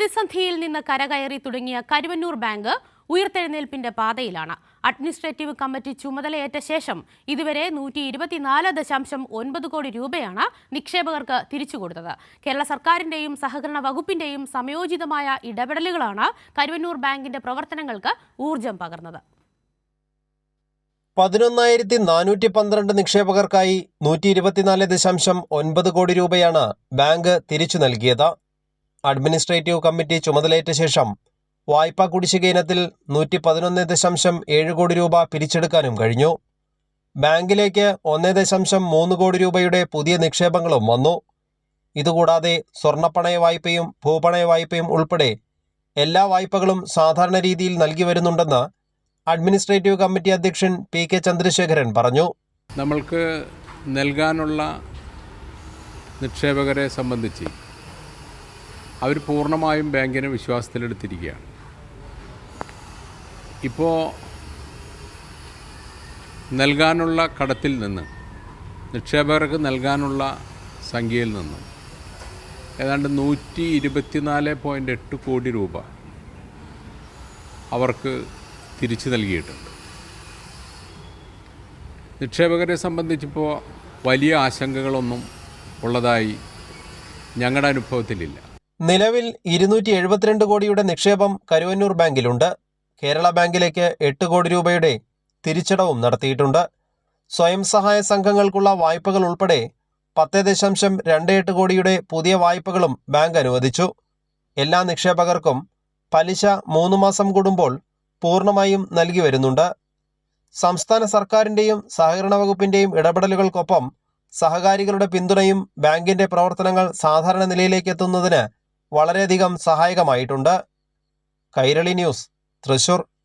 പ്രതിസന്ധിയിൽ നിന്ന് കരകയറി തുടങ്ങിയ കരുവന്നൂർ ബാങ്ക് ഉയർത്തെഴുന്നേൽപ്പിന്റെ പാതയിലാണ്. അഡ്മിനിസ്ട്രേറ്റീവ് കമ്മിറ്റി ചുമതലയേറ്റ ശേഷം ഇതുവരെ നൂറ്റി ഇരുപത്തിനാല് ദശാംശം ഒൻപത് കോടി രൂപയാണ് നിക്ഷേപകർക്ക് തിരിച്ചുകൊടുത്തത് കേരള സർക്കാരിന്റെയും സഹകരണ വകുപ്പിന്റെയും സമയോചിതമായ ഇടപെടലുകളാണ് കരുവന്നൂർ ബാങ്കിന്റെ പ്രവർത്തനങ്ങൾക്ക് ഊർജം പകർന്നത്. പതിനൊന്നായിരത്തി നാനൂറ്റി പന്ത്രണ്ട് നിക്ഷേപകർക്കായി നൂറ്റി ഇരുപത്തിനാല് ദശാംശം ഒൻപത് കോടി രൂപയാണ് ബാങ്ക് തിരിച്ചു നൽകിയത്. അഡ്മിനിസ്ട്രേറ്റീവ് കമ്മിറ്റി ചുമതലയേറ്റ ശേഷം വായ്പാ കുടിശ്ശിക ഇനത്തിൽ നൂറ്റി പതിനൊന്ന് ദശാംശം ഏഴ് കോടി രൂപ പിരിച്ചെടുക്കാനും കഴിഞ്ഞു. ബാങ്കിലേക്ക് ഒന്ന് ദശാംശം മൂന്ന് കോടി രൂപയുടെ പുതിയ നിക്ഷേപങ്ങളും വന്നു. ഇതുകൂടാതെ സ്വർണപ്പണയ വായ്പയും ഭൂപണയ വായ്പയും ഉൾപ്പെടെ എല്ലാ വായ്പകളും സാധാരണ രീതിയിൽ നൽകി വരുന്നുണ്ടെന്ന് അഡ്മിനിസ്ട്രേറ്റീവ് കമ്മിറ്റി അധ്യക്ഷൻ പി കെ ചന്ദ്രശേഖരൻ പറഞ്ഞു. നമ്മൾക്ക് നൽകാനുള്ള നിക്ഷേപകരെ സംബന്ധിച്ച് അവർ പൂർണമായും ബാങ്കിനെ വിശ്വാസത്തിലെടുത്തിരിക്കുകയാണ്. ഇപ്പോൾ നൽകാനുള്ള കടത്തിൽ നിന്ന് നിക്ഷേപകർക്ക് നൽകാനുള്ള സംഖ്യയിൽ നിന്നും ഏതാണ്ട് നൂറ്റി ഇരുപത്തിനാല് പോയിന്റ് എട്ട് കോടി രൂപ അവർക്ക് തിരിച്ചു നൽകിയിട്ടുണ്ട്. നിക്ഷേപകരെ സംബന്ധിച്ചിപ്പോൾ വലിയ ആശങ്കകളൊന്നും ഉള്ളതായി ഞങ്ങളുടെ അനുഭവത്തിലില്ല. നിലവിൽ ഇരുന്നൂറ്റി എഴുപത്തിരണ്ട് കോടിയുടെ നിക്ഷേപം കരുവന്നൂർ ബാങ്കിലുണ്ട്. കേരള ബാങ്കിലേക്ക് എട്ട് കോടി രൂപയുടെ തിരിച്ചടവും നടത്തിയിട്ടുണ്ട്. സ്വയം സഹായ സംഘങ്ങൾക്കുള്ള വായ്പകൾ ഉൾപ്പെടെ പത്ത് ദശാംശം രണ്ട് എട്ട് കോടിയുടെ പുതിയ വായ്പകളും ബാങ്ക് അനുവദിച്ചു. എല്ലാ നിക്ഷേപകർക്കും പലിശ മൂന്ന് മാസം കൂടുമ്പോൾ പൂർണമായും നൽകി വരുന്നുണ്ട്. സംസ്ഥാന സർക്കാരിന്റെയും സഹകരണ വകുപ്പിന്റെയും ഇടപെടലുകൾക്കൊപ്പം സഹകാരികളുടെ പിന്തുണയും ബാങ്കിന്റെ പ്രവർത്തനങ്ങൾ സാധാരണ നിലയിലേക്ക് എത്തുന്നതിന് വളരെയധികം സഹായകമായിട്ടുണ്ട്. കൈരളി ന്യൂസ് തൃശൂർ.